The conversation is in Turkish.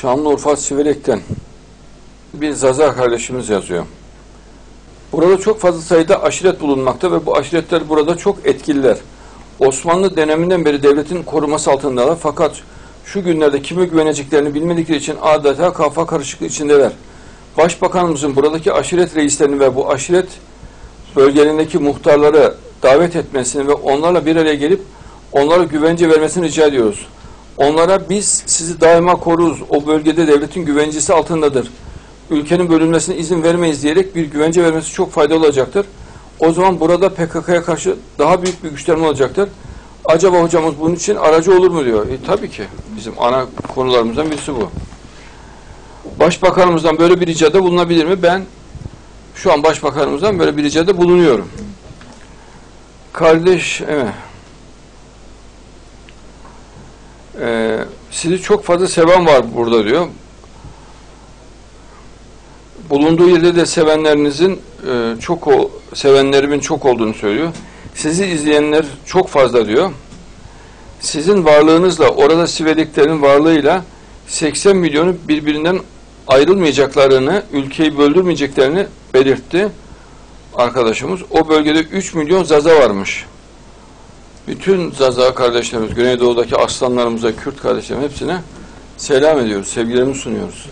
Şanlıurfa Siverek'ten bir Zaza kardeşimiz yazıyor. Burada çok fazla sayıda aşiret bulunmakta ve bu aşiretler burada çok etkililer. Osmanlı döneminden beri devletin koruması altındalar fakat şu günlerde kime güveneceklerini bilmedikleri için adeta kafa karışıklığı içindeler. Başbakanımızın buradaki aşiret reislerini ve bu aşiret bölgelerindeki muhtarları davet etmesini ve onlarla bir araya gelip onlara güvence vermesini rica ediyoruz. Onlara biz sizi daima koruruz. O bölgede devletin güvencesi altındadır. Ülkenin bölünmesine izin vermeyiz diyerek bir güvence vermesi çok faydalı olacaktır. O zaman burada PKK'ya karşı daha büyük bir güçlenme olacaktır. Acaba hocamız bunun için aracı olur mu diyor. E, tabii ki. Bizim ana konularımızdan birisi bu. Başbakanımızdan böyle bir ricada bulunabilir mi? Ben şu an başbakanımızdan böyle bir ricada bulunuyorum. Kardeş, evet. Ee, sizi çok fazla seven var burada diyor. Bulunduğu yerde de sevenlerinizin e, çok o, sevenlerimin çok olduğunu söylüyor. Sizi izleyenler çok fazla diyor. Sizin varlığınızla, orada Siveliklerin varlığıyla 80 milyonu birbirinden ayrılmayacaklarını, ülkeyi böldürmeyeceklerini belirtti arkadaşımız. O bölgede 3 milyon Zaza varmış. Bütün Zaza kardeşlerimiz, Güneydoğu'daki aslanlarımıza, Kürt kardeşlerim hepsine selam ediyoruz, sevgilerimizi sunuyoruz.